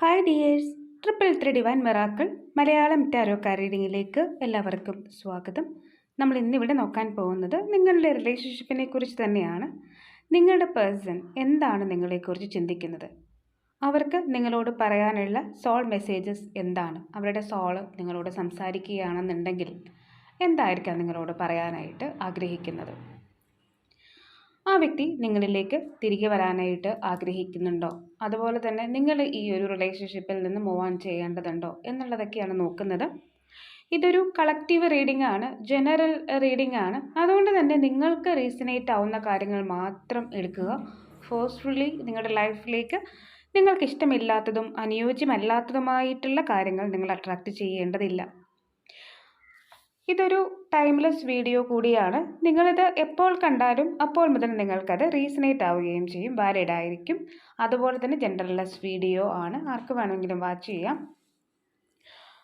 Hi dears triple three divine miracles Malayalam tarot റീഡിങ്ങിലേക്ക് എല്ലാവർക്കും സ്വാഗതം. നമ്മൾ ഇന്നിവിടെ നോക്കാൻ പോകുന്നത് നിങ്ങളുടെ റിലേഷൻഷിപ്പിനെ കുറിച്ച് തന്നെയാണ്. നിങ്ങളുടെ പേഴ്സൺ എന്താണ് നിങ്ങളെക്കുറിച്ച് ചിന്തിക്കുന്നത്? അവർക്ക് നിങ്ങളോട് പറയാനുള്ള സോൾ മെസ്സേജസ് എന്താണ്? അവരുടെ സോൾ നിങ്ങളോട് സംസാരിക്കുകയാണെന്നുണ്ടെങ്കിൽ എന്തായിരിക്കാം നിങ്ങളോട് പറയാനായിട്ട് ആഗ്രഹിക്കുന്നത്? ആ വ്യക്തി നിങ്ങളിലേക്ക് തിരികെ വരാനായിട്ട് ആഗ്രഹിക്കുന്നുണ്ടോ? അതുപോലെ തന്നെ നിങ്ങൾ ഈ ഒരു റിലേഷൻഷിപ്പിൽ നിന്ന് മൂവ് ഓൺ ചെയ്യേണ്ടതുണ്ടോ? എന്നുള്ളതൊക്കെയാണ് നോക്കുന്നത്. ഇതൊരു കളക്റ്റീവ് റീഡിംഗ് ആണ് ജനറൽ റീഡിംഗ് ആണ്. അതുകൊണ്ട് തന്നെ നിങ്ങൾക്ക് റീസണേറ്റ് ആവുന്ന കാര്യങ്ങൾ മാത്രം എടുക്കുക. ഫോഴ്സ്ഫുള്ളി നിങ്ങളുടെ ലൈഫിലേക്ക് നിങ്ങൾക്ക് ഇഷ്ടമില്ലാത്തതും അനുയോജ്യമല്ലാത്തതുമായിട്ടുള്ള കാര്യങ്ങൾ നിങ്ങൾ അട്രാക്റ്റ് ചെയ്യേണ്ടതില്ല. ഇതൊരു ടൈംലെസ് വീഡിയോ കൂടിയാണ്. നിങ്ങളിത് എപ്പോൾ കണ്ടാലും അപ്പോൾ മുതൽ നിങ്ങൾക്കത് റീസണേറ്റ് ആവുകയും ചെയ്യും വാലിഡ് ആയിരിക്കും. അതുപോലെ തന്നെ ജെൻഡർലെസ് വീഡിയോ ആണ്. ആർക്ക് വേണമെങ്കിലും വാച്ച് ചെയ്യാം.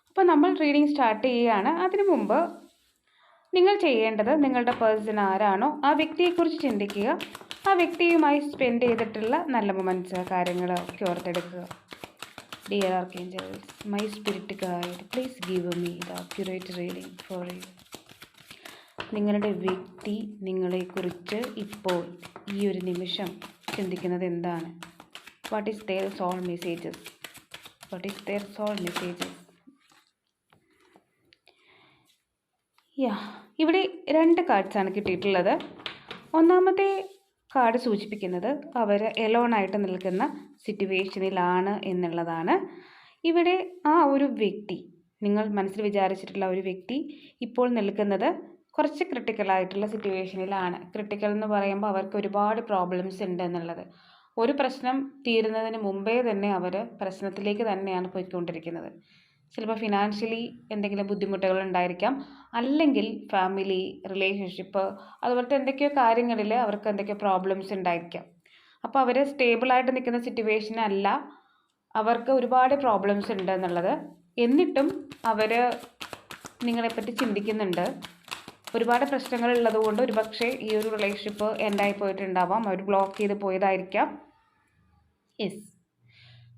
അപ്പോൾ നമ്മൾ റീഡിങ് സ്റ്റാർട്ട് ചെയ്യുകയാണ്. അതിനു മുമ്പ് നിങ്ങൾ ചെയ്യേണ്ടത് നിങ്ങളുടെ പേഴ്സൺ ആരാണോ ആ വ്യക്തിയെക്കുറിച്ച് ചിന്തിക്കുക. ആ വ്യക്തിയുമായി സ്പെൻഡ് ചെയ്തിട്ടുള്ള നല്ല മൊമെന്റ്സ് കാര്യങ്ങളൊക്കെ ഓർത്തെടുക്കുക. Dear archangels my spirit guide please give me the accurate reading for you നിങ്ങളുടെ വ്യക്തി നിങ്ങളെക്കുറിച്ച് ഇപ്പോൾ ഈ ഒരു നിമിഷം ചിന്തിക്കുന്നത് എന്താണ്? What is their soul messages what is their soul messages yeah ഇവിടെ രണ്ട് കാർഡ്സാണ് കിട്ടിയിട്ടുള്ളത്. ഒന്നാമത്തെ കാർഡ് സൂചിപ്പിക്കുന്നത് അവർ എലോണായിട്ട് നിൽക്കുന്ന സിറ്റുവേഷനിലാണ് എന്നുള്ളതാണ്. ഇവിടെ ആ ഒരു വ്യക്തി നിങ്ങൾ മനസ്സിൽ വിചാരിച്ചിട്ടുള്ള ഒരു വ്യക്തി ഇപ്പോൾ നിൽക്കുന്നത് കുറച്ച് ക്രിട്ടിക്കലായിട്ടുള്ള സിറ്റുവേഷനിലാണ് ക്രിട്ടിക്കൽ എന്ന് പറയുമ്പോൾ അവർക്ക് ഒരുപാട് പ്രോബ്ലംസ് ഉണ്ട് എന്നുള്ളത്. ഒരു പ്രശ്നം തീരുന്നതിന് മുമ്പേ തന്നെ അവർ പ്രശ്നത്തിലേക്ക് തന്നെയാണ് പോയിക്കൊണ്ടിരിക്കുന്നത്. ചിലപ്പോൾ ഫിനാൻഷ്യലി എന്തെങ്കിലും ബുദ്ധിമുട്ടുകൾ ഉണ്ടായിരിക്കാം. അല്ലെങ്കിൽ ഫാമിലി റിലേഷൻഷിപ്പ് അതുപോലത്തെ എന്തൊക്കെയോ കാര്യങ്ങളിൽ അവർക്ക് എന്തൊക്കെയോ പ്രോബ്ലംസ് ഉണ്ടായിരിക്കാം. അപ്പോൾ അവർ സ്റ്റേബിളായിട്ട് നിൽക്കുന്ന സിറ്റുവേഷനല്ല അവർക്ക് ഒരുപാട് പ്രോബ്ലംസ് ഉണ്ട് എന്നുള്ളത്. എന്നിട്ടും അവർ നിങ്ങളെപ്പറ്റി ചിന്തിക്കുന്നുണ്ട്. ഒരുപാട് പ്രശ്നങ്ങൾ ഉള്ളതുകൊണ്ട് ഒരുപക്ഷെ ഈ ഒരു റിലേഷൻഷിപ്പ് എൻഡായി പോയിട്ടുണ്ടാവാം. അവർ ബ്ലോക്ക് ചെയ്ത് പോയതായിരിക്കാം. യെസ്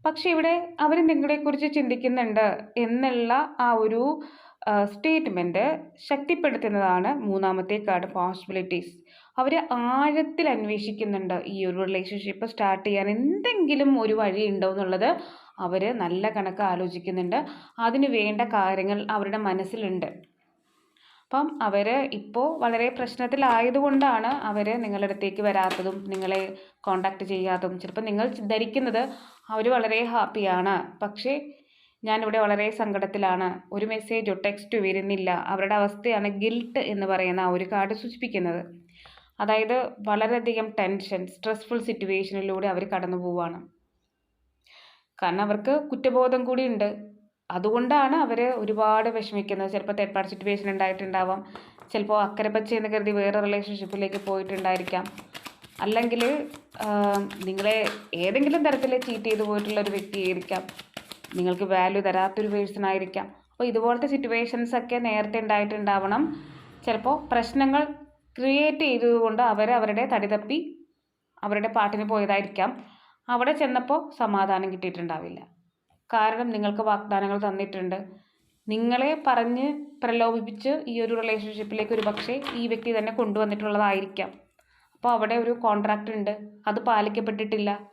പക്ഷേ ഇവിടെ അവർ നിങ്ങളെക്കുറിച്ച് ചിന്തിക്കുന്നുണ്ട് എന്നുള്ള ആ ഒരു സ്റ്റേറ്റ്മെന്റ് ശക്തിപ്പെടുത്തുന്നതാണ് മൂന്നാമത്തെ കാർഡ് പോസിബിലിറ്റീസ് അവർ ആഴത്തിൽ അന്വേഷിക്കുന്നുണ്ട് ഈ ഒരു റിലേഷൻഷിപ്പ് സ്റ്റാർട്ട് ചെയ്യാൻ എന്തെങ്കിലും ഒരു വഴി ഉണ്ടോ എന്നുള്ളത് അവർ നല്ല കണക്ക് ആലോചിക്കുന്നുണ്ട്. അതിന് വേണ്ട കാര്യങ്ങൾ അവരുടെ മനസ്സിലുണ്ട്. അപ്പം അവർ ഇപ്പോൾ വളരെ പ്രശ്നത്തിലായതുകൊണ്ടാണ് അവർ നിങ്ങളുടെ അടുത്തേക്ക് വരാത്തതും നിങ്ങളെ കോണ്ടാക്ട് ചെയ്യാത്തതും. ചിലപ്പോൾ നിങ്ങൾ ധരിക്കുന്നത് അവർ വളരെ ഹാപ്പിയാണ് പക്ഷേ ഞാനിവിടെ വളരെ സങ്കടത്തിലാണ്. ഒരു മെസ്സേജോ ടെക്സ്റ്റോ വരുന്നില്ല. അവരുടെ അവസ്ഥയാണ് ഗിൽട്ട് എന്ന് പറയുന്ന ആ ഒരു കാർഡ് സൂചിപ്പിക്കുന്നത്. അതായത് വളരെയധികം ടെൻഷൻ സ്ട്രെസ്ഫുൾ സിറ്റുവേഷനിലൂടെ അവർ കടന്നു പോവുകയാണ് കാരണം അവർക്ക് കുറ്റബോധം കൂടി ഉണ്ട്. അതുകൊണ്ടാണ് അവർ ഒരുപാട് വിഷമിക്കുന്നത്. ചിലപ്പോൾ തേർഡ് പാർട്ടി സിറ്റുവേഷൻ ഉണ്ടായിട്ടുണ്ടാവാം. ചിലപ്പോൾ അക്കരെ പച്ച എന്ന് കരുതി വേറെ റിലേഷൻഷിപ്പിലേക്ക് പോയിട്ടുണ്ടായിരിക്കാം. അല്ലെങ്കിൽ നിങ്ങളെ ഏതെങ്കിലും തരത്തിൽ ചീറ്റ് ചെയ്തു പോയിട്ടുള്ള ഒരു വ്യക്തിയായിരിക്കാം നിങ്ങൾക്ക് വാല്യൂ തരാത്തൊരു പേഴ്സൺ ആയിരിക്കാം. അപ്പോൾ ഇതുപോലത്തെ സിറ്റുവേഷൻസ് ഒക്കെ നേരത്തെ ഉണ്ടായിട്ടുണ്ടാവണം. ചിലപ്പോൾ പ്രശ്നങ്ങൾ ക്രിയേറ്റ് ചെയ്തതുകൊണ്ട് അവർ അവരുടെ തടി തപ്പി അവരുടെ പാട്ടിന് പോയതായിരിക്കാം. അവിടെ ചെന്നപ്പോൾ സമാധാനം കിട്ടിയിട്ടുണ്ടാവില്ല. കാരണം നിങ്ങൾക്ക് വാഗ്ദാനങ്ങൾ തന്നിട്ടുണ്ട്. നിങ്ങളെ പറഞ്ഞ് പ്രലോഭിപ്പിച്ച് ഈ ഒരു റിലേഷൻഷിപ്പിലേക്ക് ഒരു പക്ഷേ ഈ വ്യക്തി തന്നെ കൊണ്ടുവന്നിട്ടുള്ളതായിരിക്കാം. അപ്പോൾ അവിടെ ഒരു കോൺട്രാക്റ്റ് ഉണ്ട്. അത് പാലിക്കപ്പെട്ടിട്ടില്ല.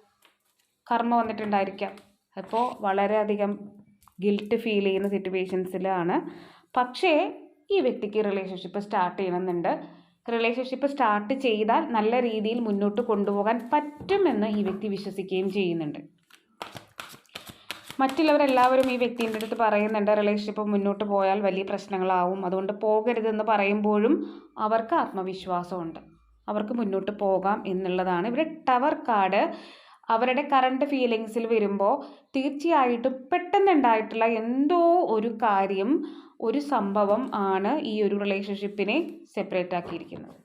കർമ്മ വന്നിട്ടുണ്ടായിരിക്കാം. അപ്പോൾ വളരെയധികം ഗിൽട്ട് ഫീൽ ചെയ്യുന്ന സിറ്റുവേഷൻസിലാണ് പക്ഷേ ഈ വ്യക്തിക്ക് റിലേഷൻഷിപ്പ് സ്റ്റാർട്ട് ചെയ്യണമെന്നുണ്ട്. റിലേഷൻഷിപ്പ് സ്റ്റാർട്ട് ചെയ്താൽ നല്ല രീതിയിൽ മുന്നോട്ട് കൊണ്ടുപോകാൻ പറ്റുമെന്ന് ഈ വ്യക്തി വിശ്വസിക്കുകയും ചെയ്യുന്നുണ്ട്. മറ്റുള്ളവരെല്ലാവരും ഈ വ്യക്തിന്റെ അടുത്ത് പറയുന്നുണ്ട് റിലേഷൻഷിപ്പ് മുന്നോട്ട് പോയാൽ വലിയ പ്രശ്നങ്ങളാവും. അതുകൊണ്ട് പോകരുതെന്ന് പറയുമ്പോഴും അവർക്ക് ആത്മവിശ്വാസമുണ്ട്. അവർക്ക് മുന്നോട്ട് പോകാം എന്നുള്ളതാണ്. ഇവിടെ ടവർ കാർഡ് അവരുടെ കറണ്ട് ഫീലിങ്സിൽ വരുമ്പോൾ തീർച്ചയായിട്ടും പെട്ടെന്നുണ്ടായിട്ടുള്ള എന്തോ ഒരു കാര്യം ഒരു സംഭവം ആണ് ഈ ഒരു റിലേഷൻഷിപ്പിനെ സെപ്പറേറ്റ് ആക്കിയിരിക്കുന്നത്.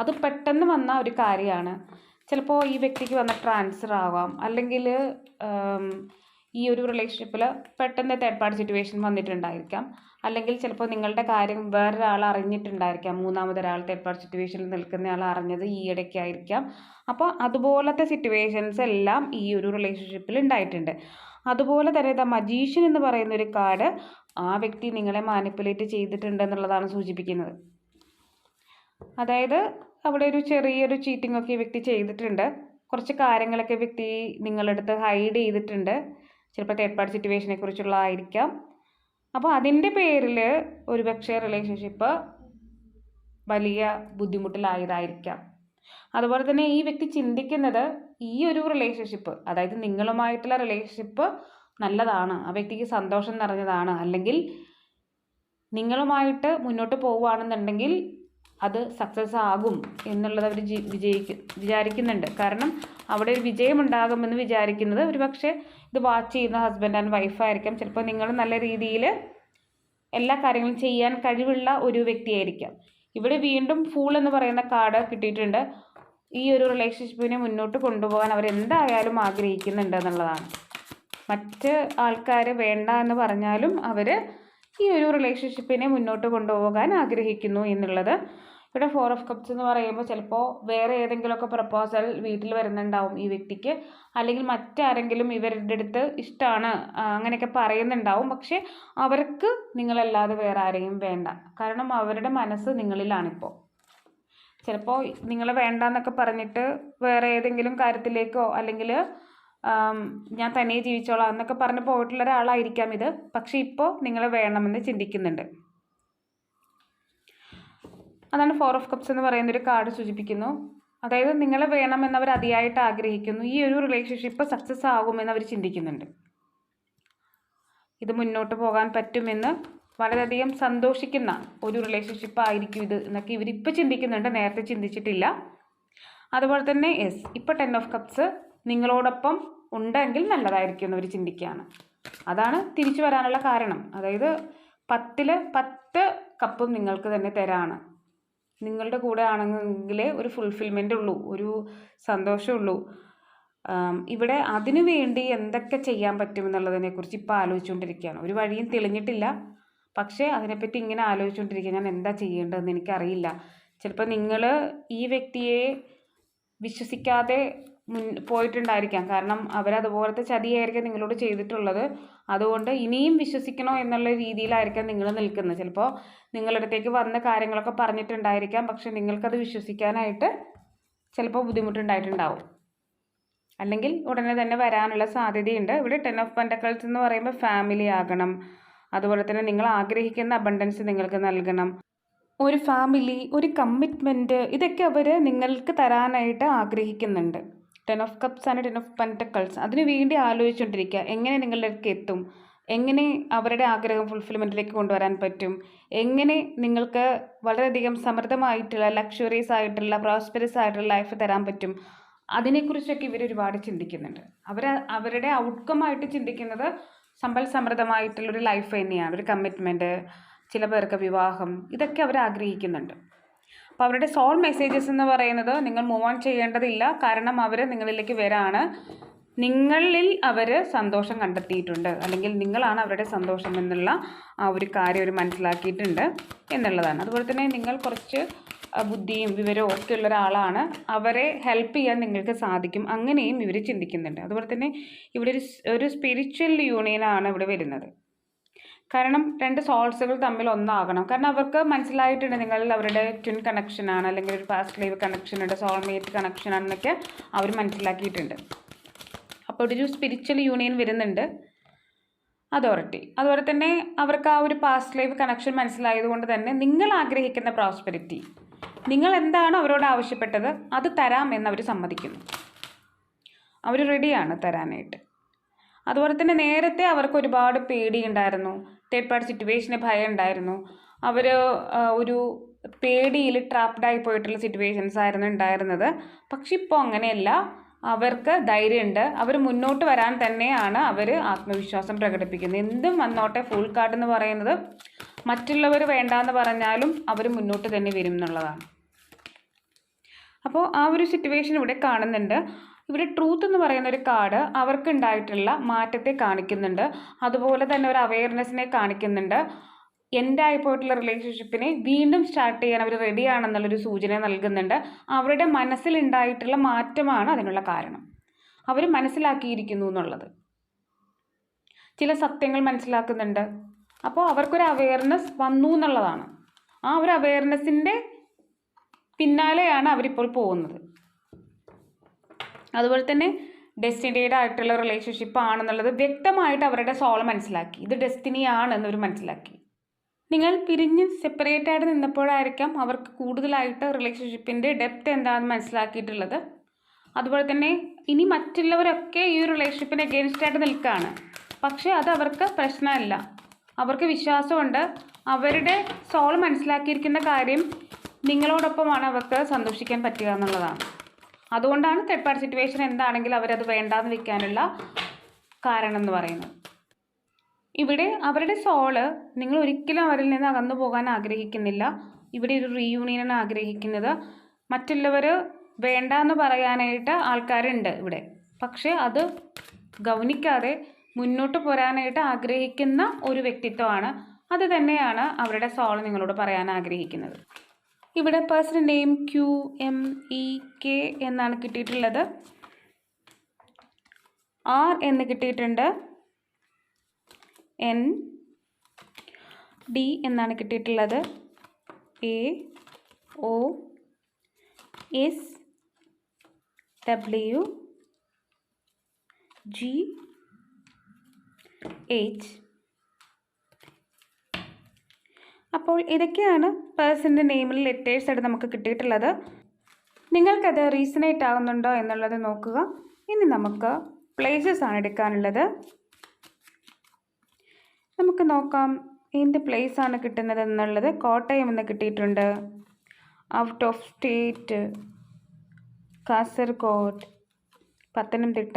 അത് പെട്ടെന്ന് വന്ന ഒരു കാര്യമാണ്. ചിലപ്പോൾ ഈ വ്യക്തിക്ക് വന്ന ട്രാൻസ്ഫർ ആവാം. അല്ലെങ്കിൽ ഈ ഒരു റിലേഷൻഷിപ്പിൽ പെട്ടെന്ന് തേർഡ് പാർട്ടി സിറ്റുവേഷൻ വന്നിട്ടുണ്ടായിരിക്കാം. അല്ലെങ്കിൽ ചിലപ്പോൾ നിങ്ങളുടെ കാര്യം വേറൊരാൾ അറിഞ്ഞിട്ടുണ്ടായിരിക്കാം. മൂന്നാമതൊരാൾ തേർഡ് പാർട്ടി സിറ്റുവേഷനിൽ നിൽക്കുന്ന ആൾ അറിഞ്ഞത് ഈ ഇടയ്ക്കായിരിക്കാം. അപ്പോൾ അതുപോലത്തെ സിറ്റുവേഷൻസ് എല്ലാം ഈ ഒരു റിലേഷൻഷിപ്പിൽ ഉണ്ടായിട്ടുണ്ട്. അതുപോലെ തന്നെ ദ മജീഷ്യൻ എന്ന് പറയുന്ന ഒരു കാർഡ് ആ വ്യക്തി നിങ്ങളെ മാനിപ്പുലേറ്റ് ചെയ്തിട്ടുണ്ട് എന്നുള്ളതാണ് സൂചിപ്പിക്കുന്നത്. അതായത് അവിടെ ഒരു ചെറിയൊരു ചീറ്റിംഗ് ഒക്കെ വ്യക്തി ചെയ്തിട്ടുണ്ട്. കുറച്ച് കാര്യങ്ങളൊക്കെ വ്യക്തി നിങ്ങളുടെ നിങ്ങളടുത്ത് ഹൈഡ് ചെയ്തിട്ടുണ്ട്. ചിലപ്പോൾ തേർഡ് പാർട്ടി സിറ്റുവേഷനെ കുറിച്ചുള്ള ആയിരിക്കാം. അപ്പോൾ അതിന്റെ പേരിൽ ഒരു പക്ഷേ റിലേഷൻഷിപ്പ് വലിയ ബുദ്ധിമുട്ടിലായതായിരിക്കാം. അതുപോലെ തന്നെ ഈ വ്യക്തി ചിന്തിക്കുന്നത് ഈ ഒരു റിലേഷൻഷിപ്പ് അതായത് നിങ്ങളുമായിട്ടുള്ള റിലേഷൻഷിപ്പ് നല്ലതാണ്. ആ വ്യക്തിക്ക് സന്തോഷം നിറഞ്ഞതാണ്. അല്ലെങ്കിൽ നിങ്ങളുമായിട്ട് മുന്നോട്ട് പോവുകയാണെന്നുണ്ടെങ്കിൽ അത് സക്സസ് ആകും എന്നുള്ളത് അവർ വിചാരിക്കുന്നുണ്ട്. കാരണം അവിടെ ഒരു വിജയമുണ്ടാകുമെന്ന് വിചാരിക്കുന്നത് ഒരു പക്ഷേ ഇത് വാച്ച് ചെയ്യുന്ന ഹസ്ബൻഡ് ആൻഡ് വൈഫായിരിക്കാം ചിലപ്പോൾ നിങ്ങൾ നല്ല രീതിയിൽ എല്ലാ കാര്യങ്ങളും ചെയ്യാൻ കഴിവുള്ള ഒരു വ്യക്തിയായിരിക്കാം. ഇവിടെ വീണ്ടും ഫൂൾ എന്ന് പറയുന്ന കാർഡ് കിട്ടിയിട്ടുണ്ട്. ഈ ഒരു റിലേഷൻഷിപ്പിനെ മുന്നോട്ട് കൊണ്ടുപോകാൻ അവർ എന്തായാലും ആഗ്രഹിക്കുന്നുണ്ട് എന്നുള്ളതാണ്. മറ്റ് ആൾക്കാർ വേണ്ട എന്ന് പറഞ്ഞാലും അവർ ഈ ഒരു റിലേഷൻഷിപ്പിനെ മുന്നോട്ട് കൊണ്ടുപോകാൻ ആഗ്രഹിക്കുന്നു എന്നുള്ളത്. ഇവിടെ ഫോർ ഓഫ് കപ്സ് എന്ന് പറയുമ്പോൾ ചിലപ്പോൾ വേറെ ഏതെങ്കിലുമൊക്കെ പ്രപ്പോസൽ വീട്ടിൽ വരുന്നുണ്ടാവും ഈ വ്യക്തിക്ക്. അല്ലെങ്കിൽ മറ്റാരെങ്കിലും ഇവരുടെ അടുത്ത് ഇഷ്ടമാണ് അങ്ങനെയൊക്കെ പറയുന്നുണ്ടാവും. പക്ഷേ അവർക്ക് നിങ്ങളല്ലാതെ വേറെ ആരെയും വേണ്ട. കാരണം അവരുടെ മനസ്സ് നിങ്ങളിലാണിപ്പോൾ ചിലപ്പോൾ നിങ്ങളെ വേണ്ടാന്നൊക്കെ പറഞ്ഞിട്ട് വേറെ ഏതെങ്കിലും കാര്യത്തിലേക്കോ അല്ലെങ്കിൽ ഞാൻ തനിയെ ജീവിച്ചോളാം എന്നൊക്കെ പറഞ്ഞ് പോയിട്ടുള്ള ഒരാളായിരിക്കാം ഇത്. പക്ഷെ ഇപ്പോൾ നിങ്ങൾ വേണമെന്ന് ചിന്തിക്കുന്നുണ്ട്. അതാണ് ഫോർ ഓഫ് കപ്സ് എന്ന് പറയുന്ന ഒരു കാർഡ് സൂചിപ്പിക്കുന്നു. അതായത് നിങ്ങളെ വേണമെന്നവർ അതിയായിട്ട് ആഗ്രഹിക്കുന്നു. ഈ ഒരു റിലേഷൻഷിപ്പ് സക്സസ് ആകുമെന്ന് അവർ ചിന്തിക്കുന്നുണ്ട്. ഇത് മുന്നോട്ട് പോകാൻ പറ്റുമെന്ന് വളരെയധികം സന്തോഷിക്കുന്ന ഒരു റിലേഷൻഷിപ്പ് ആയിരിക്കും ഇത് എന്നൊക്കെ ഇവരിപ്പോൾ ചിന്തിക്കുന്നുണ്ട്. നേരത്തെ ചിന്തിച്ചിട്ടില്ല. അതുപോലെ തന്നെ യെസ് ഇപ്പോൾ ടെൻ ഓഫ് കപ്സ് നിങ്ങളോടൊപ്പം ഉണ്ടെങ്കിൽ നല്ലതായിരിക്കും എന്നവർ ചിന്തിക്കുകയാണ്. അതാണ് തിരിച്ചു വരാനുള്ള കാരണം. അതായത് പത്തിൽ പത്ത് കപ്പും നിങ്ങൾക്ക് തന്നെ തരാണ്. നിങ്ങളുടെ കൂടെ ആണെങ്കിൽ ഒരു ഫുൾഫിൽമെന്റ് ഉള്ളൂ ഒരു സന്തോഷമുള്ളൂ ഇവിടെ അതിനു വേണ്ടി എന്തൊക്കെ ചെയ്യാൻ പറ്റുമെന്നുള്ളതിനെക്കുറിച്ച് ഇപ്പോൾ ആലോചിച്ചുകൊണ്ടിരിക്കുകയാണ്. ഒരു വഴിയും തെളിഞ്ഞിട്ടില്ല. പക്ഷേ അതിനെപ്പറ്റി ഇങ്ങനെ ആലോചിച്ചുകൊണ്ടിരിക്കുക ഞാൻ എന്താ ചെയ്യേണ്ടതെന്ന് എനിക്കറിയില്ല. ചിലപ്പോൾ നിങ്ങൾ ഈ വ്യക്തിയെ വിശ്വസിക്കാതെ പോയിട്ടുണ്ടായിരിക്കാം. കാരണം അവരതുപോലത്തെ ചതിയായിരിക്കാം നിങ്ങളോട് ചെയ്തിട്ടുള്ളത്. അതുകൊണ്ട് ഇനിയും വിശ്വസിക്കണോ എന്നുള്ള രീതിയിലായിരിക്കാം നിങ്ങൾ നിൽക്കുന്നത്. ചിലപ്പോൾ നിങ്ങളടുത്തേക്ക് വന്ന കാര്യങ്ങളൊക്കെ പറഞ്ഞിട്ടുണ്ടായിരിക്കാം. പക്ഷെ നിങ്ങൾക്കത് വിശ്വസിക്കാനായിട്ട് ചിലപ്പോൾ ബുദ്ധിമുട്ടുണ്ടായിട്ടുണ്ടാവും. അല്ലെങ്കിൽ ഉടനെ തന്നെ വരാനുള്ള സാധ്യതയുണ്ട്. ഇവിടെ ടെൻ ഓഫ് പെൻഡക്കൾസ് എന്ന് പറയുമ്പോൾ ഫാമിലി ആകണം. അതുപോലെ തന്നെ നിങ്ങൾ ആഗ്രഹിക്കുന്ന അബണ്ടൻസ് നിങ്ങൾക്ക് നൽകണം. ഒരു ഫാമിലി ഒരു കമ്മിറ്റ്മെന്റ് ഇതൊക്കെ അവർ നിങ്ങൾക്ക് തരാനായിട്ട് ആഗ്രഹിക്കുന്നുണ്ട്. Ten of cups and ten of pentacles അതിനു വേണ്ടി ആലോചിച്ചുകൊണ്ടിരിക്കുക. എങ്ങനെ നിങ്ങളുടെ എത്തും? എങ്ങനെ അവരുടെ ആഗ്രഹം ഫുൾഫിൽമെന്റിലേക്ക് കൊണ്ടുവരാൻ പറ്റും? എങ്ങനെ നിങ്ങൾക്ക് വളരെയധികം സമൃദ്ധമായിട്ടുള്ള ലക്ഷറീസ് ആയിട്ടുള്ള പ്രോസ്പെറസ് ആയിട്ടുള്ള ലൈഫ് തരാൻ പറ്റും? അതിനെക്കുറിച്ചൊക്കെ ഇവർ ഒരുപാട് ചിന്തിക്കുന്നുണ്ട്. അവർ അവരുടെ ഔട്ട്കം ആയിട്ട് ചിന്തിക്കുന്നത് സമ്പൽ സമൃദ്ധമായിട്ടുള്ളൊരു ലൈഫ് തന്നെയാണ്. ഒരു കമ്മിറ്റ്മെന്റ് ചില പേർക്ക് വിവാഹം ഇതൊക്കെ അവർ ആഗ്രഹിക്കുന്നുണ്ട്. അപ്പോൾ അവരുടെ സോൾ മെസ്സേജസ് എന്ന് പറയുന്നത് നിങ്ങൾ മൂവ് ഓൺ ചെയ്യേണ്ടതില്ല. കാരണം അവർ നിങ്ങളിലേക്ക് വരാണ്. നിങ്ങളിൽ അവർ സന്തോഷം കണ്ടെത്തിയിട്ടുണ്ട്. അല്ലെങ്കിൽ നിങ്ങളാണ് അവരുടെ സന്തോഷം എന്നുള്ള ആ ഒരു കാര്യം അവർ മനസ്സിലാക്കിയിട്ടുണ്ട് എന്നുള്ളതാണ്. അതുപോലെ തന്നെ നിങ്ങൾ കുറച്ച് ബുദ്ധിയും വിവരവും ഒക്കെ ഉള്ള ഒരാളാണ്. അവരെ ഹെൽപ്പ് ചെയ്യാൻ നിങ്ങൾക്ക് സാധിക്കും. അങ്ങനെയും ഇവർ ചിന്തിക്കുന്നുണ്ട്. അതുപോലെ തന്നെ ഇവിടെ ഒരു ഒരു സ്പിരിച്വൽ യൂണിയനാണ് ഇവിടെ വരുന്നത്. കാരണം രണ്ട് സോൾസുകൾ തമ്മിൽ ഒന്നാകണം. കാരണം അവർക്ക് മനസ്സിലായിട്ടുണ്ട് നിങ്ങൾ അവരുടെ ട്വിൻ കണക്ഷനാണ് അല്ലെങ്കിൽ ഒരു പാസ്റ്റ് ലൈവ് കണക്ഷനുണ്ട് സോൾമേറ്റ് കണക്ഷനാണെന്നൊക്കെ അവർ മനസ്സിലാക്കിയിട്ടുണ്ട്. അപ്പോൾ ഒരു സ്പിരിച്വൽ യൂണിയൻ വരുന്നുണ്ട്. അതോറിറ്റി അതുപോലെ തന്നെ അവർക്ക് ആ ഒരു പാസ്റ്റ് ലൈഫ് കണക്ഷൻ മനസ്സിലായതുകൊണ്ട് തന്നെ നിങ്ങൾ ആഗ്രഹിക്കുന്ന പ്രോസ്പെരിറ്റി നിങ്ങൾ എന്താണ് അവരോട് ആവശ്യപ്പെട്ടത് അത് തരാം അവർ സമ്മതിക്കുന്നു. അവർ റെഡിയാണ് തരാനായിട്ട്. അതുപോലെ തന്നെ നേരത്തെ അവർക്ക് ഒരുപാട് പേടിയുണ്ടായിരുന്നു. തേർഡ് പാർട്ടി സിറ്റുവേഷന് ഭയം ഉണ്ടായിരുന്നു അവർ ഒരു പേടിയിൽ ട്രാപ്ഡായി പോയിട്ടുള്ള സിറ്റുവേഷൻസ് ആയിരുന്നു ഉണ്ടായിരുന്നത്. പക്ഷെ ഇപ്പോൾ അങ്ങനെയല്ല. അവർക്ക് ധൈര്യമുണ്ട്. അവർ മുന്നോട്ട് വരാൻ തന്നെയാണ് അവർ ആത്മവിശ്വാസം പ്രകടിപ്പിക്കുന്നത്. എന്തും വന്നോട്ടെ ഫുൾ കാർഡ് എന്ന് പറയുന്നത് മറ്റുള്ളവർ വേണ്ടാന്ന് പറഞ്ഞാലും അവർ മുന്നോട്ട് തന്നെ വരും എന്നുള്ളതാണ്. അപ്പോൾ ആ ഒരു സിറ്റുവേഷൻ ഇവിടെ കാണുന്നുണ്ട്. ഇവിടെ ട്രൂത്ത് എന്ന് പറയുന്ന ഒരു കാർഡ് അവർക്ക് ഉണ്ടായിട്ടുള്ള മാറ്റത്തെ കാണിക്കുന്നുണ്ട്. അതുപോലെ തന്നെ ഒരു അവയർനെസ്സിനെ കാണിക്കുന്നുണ്ട്. എന്റെ ആയിപ്പോയിട്ടുള്ള റിലേഷൻഷിപ്പിനെ വീണ്ടും സ്റ്റാർട്ട് ചെയ്യാൻ അവർ റെഡിയാണെന്നുള്ളൊരു സൂചന നൽകുന്നുണ്ട്. അവരുടെ മനസ്സിലുണ്ടായിട്ടുള്ള മാറ്റമാണ് അതിനുള്ള കാരണം. അവർ മനസ്സിലാക്കിയിരിക്കുന്നു എന്നുള്ളത്. ചില സത്യങ്ങൾ മനസ്സിലാക്കുന്നുണ്ട്. അപ്പോൾ അവർക്കൊരു അവയർനെസ് വന്നു എന്നുള്ളതാണ്. ആ ഒരു അവയർനെസ്സിന്റെ പിന്നാലെയാണ് അവരിപ്പോൾ പോകുന്നത്. അതുപോലെ തന്നെ ഡെസ്റ്റിനിയുടെ ആയിട്ടുള്ള റിലേഷൻഷിപ്പ് ആണെന്നുള്ളത് വ്യക്തമായിട്ട് അവരുടെ സോൾ മനസ്സിലാക്കി. ഇത് ഡെസ്റ്റിനി ആണെന്നവർ മനസ്സിലാക്കി. നിങ്ങൾ പിരിഞ്ഞ് സെപ്പറേറ്റ് ആയിട്ട് നിന്നപ്പോഴായിരിക്കാം അവർക്ക് കൂടുതലായിട്ട് റിലേഷൻഷിപ്പിന്റെ ഡെപ്ത് എന്താണെന്ന് മനസ്സിലാക്കിയിട്ടുള്ളത്. അതുപോലെ തന്നെ ഇനി മറ്റുള്ളവരൊക്കെ ഈ റിലേഷൻഷിപ്പിന് അഗേൻസ്റ്റ് ആയിട്ട് നിൽക്കുകയാണ്. പക്ഷേ അത് അവർക്ക് പ്രശ്നമല്ല. അവർക്ക് വിശ്വാസമുണ്ട്. അവരുടെ സോൾ മനസ്സിലാക്കിയിരിക്കുന്ന കാര്യം നിങ്ങളോടൊപ്പമാണ് അവർക്ക് സന്തോഷിക്കാൻ പറ്റുക എന്നുള്ളതാണ്. അതുകൊണ്ടാണ് തേർഡ് പാർട്ടി സിറ്റുവേഷൻ എന്താണെങ്കിലും അവരത് വേണ്ടാന്ന് വെക്കാനുള്ള കാരണം എന്ന് പറയുന്നത്. ഇവിടെ അവരുടെ സോൾ നിങ്ങൾ ഒരിക്കലും അവരിൽ നിന്ന് അകന്നു പോകാൻ ആഗ്രഹിക്കുന്നില്ല. ഇവിടെ ഒരു റീയൂണിയനാണ് ആഗ്രഹിക്കുന്നത്. മറ്റുള്ളവർ വേണ്ട എന്ന് പറയാനായിട്ട് ആൾക്കാരുണ്ട് ഇവിടെ. പക്ഷേ അത് ഗൗനിക്കാതെ മുന്നോട്ട് പോരാനായിട്ട് ആഗ്രഹിക്കുന്ന ഒരു വ്യക്തിത്വമാണ്. അത് തന്നെയാണ് അവരുടെ സോൾ നിങ്ങളോട് പറയാൻ ആഗ്രഹിക്കുന്നത്. ഇവിടെ person name Q M E K എന്നാണ് കിട്ടിയിട്ടുള്ളത്. ആർ എന്ന് കിട്ടിയിട്ടുണ്ട്. എൻ ഡി എന്നാണ് കിട്ടിയിട്ടുള്ളത്. A O S W G H അപ്പോൾ ഇതൊക്കെയാണ് പേഴ്സന്റെ നെയിമിൽ ലെറ്റേഴ്സ് ആയിട്ട് നമുക്ക് കിട്ടിയിട്ടുള്ളത്. നിങ്ങൾക്കത് റീസണേറ്റ് ആവുന്നുണ്ടോ എന്നുള്ളത് നോക്കുക. ഇനി നമുക്ക് പ്ലേസസ് ആണ് എടുക്കാനുള്ളത്. നമുക്ക് നോക്കാം എന്ത് പ്ലേസ് ആണ് കിട്ടുന്നത് എന്നുള്ളത്. കോട്ടയം എന്ന് കിട്ടിയിട്ടുണ്ട്. Out of state Kasaragod Pathanamthitta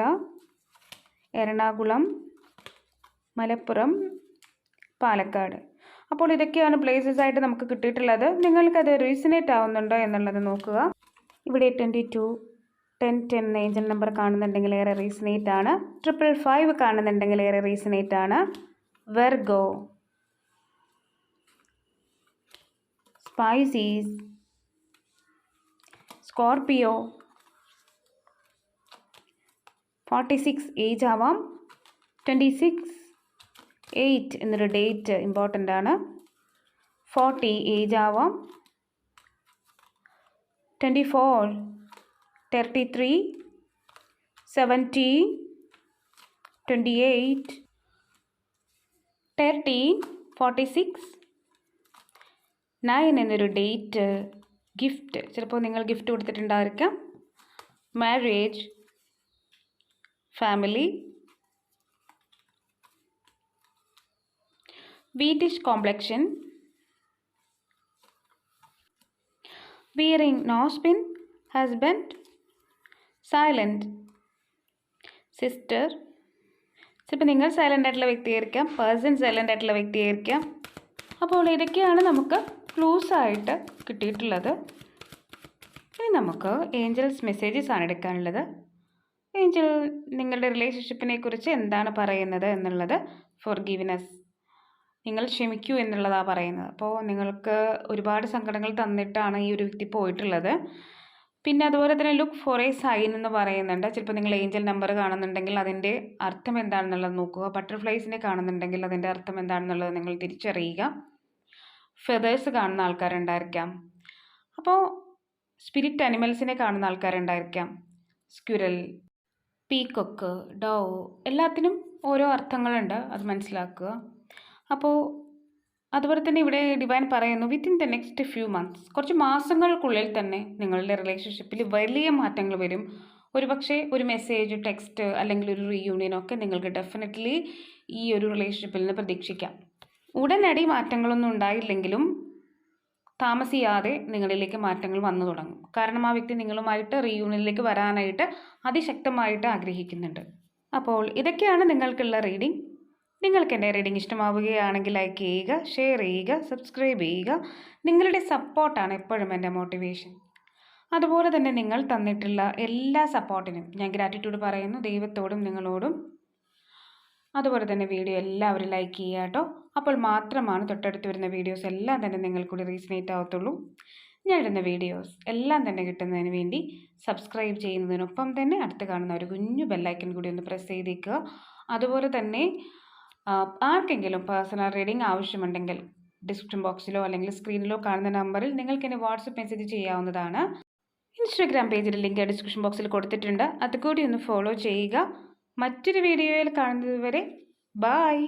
Ernakulam Malappuram Palakkad. അപ്പോൾ ഇതൊക്കെയാണ് പ്ലേസസ് ആയിട്ട് നമുക്ക് കിട്ടിയിട്ടുള്ളത്. നിങ്ങൾക്കത് റീസണേറ്റ് ആവുന്നുണ്ടോ എന്നുള്ളത് നോക്കുക. ഇവിടെ twenty two ten ten angel number കാണുന്നുണ്ടെങ്കിൽ ഏറെ റീസണേറ്റ് ആണ്. ട്രിപ്പിൾ ഫൈവ് കാണുന്നുണ്ടെങ്കിൽ ഏറെ റീസണേറ്റ് ആണ്. Virgo Pisces Scorpio forty six age ആവാം. ട്വന്റി സിക്സ് എയ്റ്റ് എന്നൊരു ഡേറ്റ് ഇമ്പോർട്ടന്റ് ആണ്. ഫോർട്ടി ഏജ് ആവാം. Twenty four thirty three seventy twenty eight thirty forty six nine എന്നൊരു ഡേറ്റ് ഗിഫ്റ്റ് ചിലപ്പോൾ നിങ്ങൾ gift കൊടുത്തിട്ടുണ്ടായിരിക്കാം. Marriage family wheatish complexion wearing nose pin, husband, silent, sister. ചിലപ്പോൾ നിങ്ങൾ silent ആയിട്ടുള്ള വ്യക്തിയായിരിക്കാം person silent ആയിട്ടുള്ള വ്യക്തിയായിരിക്കാം. അപ്പോൾ ഇതൊക്കെയാണ് നമുക്ക് ക്ലൂസ് ആയിട്ട് കിട്ടിയിട്ടുള്ളത്. ഇനി നമുക്ക് ഏഞ്ചൽസ് മെസ്സേജസ് ആണ് എടുക്കാനുള്ളത്. ഏഞ്ചൽ നിങ്ങളുടെ റിലേഷൻഷിപ്പിനെ കുറിച്ച് എന്താണ് പറയുന്നത് എന്നുള്ളത് ഫോർ ഗിവിനസ് നിങ്ങൾ ക്ഷമിക്കൂ എന്നുള്ളതാണ് പറയുന്നത്. അപ്പോൾ നിങ്ങൾക്ക് ഒരുപാട് സങ്കടങ്ങൾ തന്നിട്ടാണ് ഈ ഒരു വ്യക്തി പോയിട്ടുള്ളത്. പിന്നെ അതുപോലെ തന്നെ ലുക്ക് ഫോർ എ സൈൻ എന്ന് പറയുന്നുണ്ട്. ചിലപ്പോൾ നിങ്ങൾ ഏഞ്ചൽ നമ്പർ കാണുന്നുണ്ടെങ്കിൽ അതിന്റെ അർത്ഥം എന്താണെന്നുള്ളത് നോക്കുക. ബട്ടർഫ്ലൈസിനെ കാണുന്നുണ്ടെങ്കിൽ അതിന്റെ അർത്ഥം എന്താണെന്നുള്ളത് നിങ്ങൾ തിരിച്ചറിയുക. ഫെതേഴ്സ് കാണുന്ന ആൾക്കാരുണ്ടായിരിക്കാം. അപ്പോൾ സ്പിരിറ്റ് അനിമൽസിനെ കാണുന്ന ആൾക്കാരുണ്ടായിരിക്കാം. സ്ക്യുരൽ പീക്കൊക്ക് ഡോ എല്ലാത്തിനും ഓരോ അർത്ഥങ്ങളുണ്ട്. അത് മനസ്സിലാക്കുക. അപ്പോൾ അതുപോലെ തന്നെ ഇവിടെ ഡിവൈൻ പറയുന്നു within the next few months കുറച്ച് മാസങ്ങൾക്കുള്ളിൽ തന്നെ നിങ്ങളുടെ റിലേഷൻഷിപ്പിൽ വലിയ മാറ്റങ്ങൾ വരും. ഒരു പക്ഷേ ഒരു മെസ്സേജ് ടെക്സ്റ്റ് അല്ലെങ്കിൽ ഒരു റീയൂണിയൻ ഒക്കെ നിങ്ങൾക്ക് ഡെഫിനറ്റ്ലി ഈ ഒരു റിലേഷൻഷിപ്പിൽ നിന്ന് പ്രതീക്ഷിക്കാം. ഉടനടി മാറ്റങ്ങളൊന്നും ഉണ്ടായില്ലെങ്കിലും താമസിയാതെ നിങ്ങളിലേക്ക് മാറ്റങ്ങൾ വന്നു തുടങ്ങും. കാരണം ആ വ്യക്തി നിങ്ങളുമായിട്ട് റീയൂണിയനിലേക്ക് വരാനായിട്ട് അതിശക്തമായിട്ട് ആഗ്രഹിക്കുന്നുണ്ട്. അപ്പോൾ ഇതൊക്കെയാണ് നിങ്ങൾക്കുള്ള റീഡിംഗ് നിങ്ങൾക്ക് എന്റെ റീഡിംഗ് ഇഷ്ടമാവുകയാണെങ്കിൽ ലൈക്ക് ചെയ്യുക ഷെയർ ചെയ്യുക സബ്സ്ക്രൈബ് ചെയ്യുക. നിങ്ങളുടെ സപ്പോർട്ടാണ് എപ്പോഴും എന്റെ മോട്ടിവേഷൻ അതുപോലെ തന്നെ നിങ്ങൾ തന്നിട്ടുള്ള എല്ലാ സപ്പോർട്ടിനും ഞാൻ ഗ്രാറ്റിറ്റ്യൂഡ് പറയുന്നു ദൈവത്തോടും നിങ്ങളോടും. അതുപോലെ തന്നെ വീഡിയോ എല്ലാവരും ലൈക്ക് ചെയ്യുക കേട്ടോ. അപ്പോൾ മാത്രമാണ് തൊട്ടടുത്ത് വരുന്ന വീഡിയോസ് എല്ലാം തന്നെ നിങ്ങൾക്കൂടി റീസണേറ്റ് ആവത്തുള്ളൂ. ഞാൻ ഇടുന്ന വീഡിയോസ് എല്ലാം തന്നെ കിട്ടുന്നതിന് വേണ്ടി സബ്സ്ക്രൈബ് ചെയ്യുന്നതിനൊപ്പം തന്നെ അടുത്ത് കാണുന്ന ഒരു കുഞ്ഞു ബെല്ലൈക്കൻ കൂടി ഒന്ന് പ്രസ് ചെയ്തേക്കുക. അതുപോലെ തന്നെ ആർക്കെങ്കിലും പേഴ്സണൽ റീഡിംഗ് ആവശ്യമുണ്ടെങ്കിൽ ഡിസ്ക്രിപ്ഷൻ ബോക്സിലോ അല്ലെങ്കിൽ സ്ക്രീനിലോ കാണുന്ന നമ്പറിൽ നിങ്ങൾക്ക് എന്നെ വാട്സപ്പ് മെസ്സേജ് ചെയ്യാവുന്നതാണ്. ഇൻസ്റ്റാഗ്രാം പേജിന്റെ ലിങ്ക് ഡിസ്ക്രിപ്ഷൻ ബോക്സിൽ കൊടുത്തിട്ടുണ്ട്. അതുകൂടി ഒന്ന് ഫോളോ ചെയ്യുക. മറ്റൊരു വീഡിയോയിൽ കാണുന്നതുവരെ ബായ്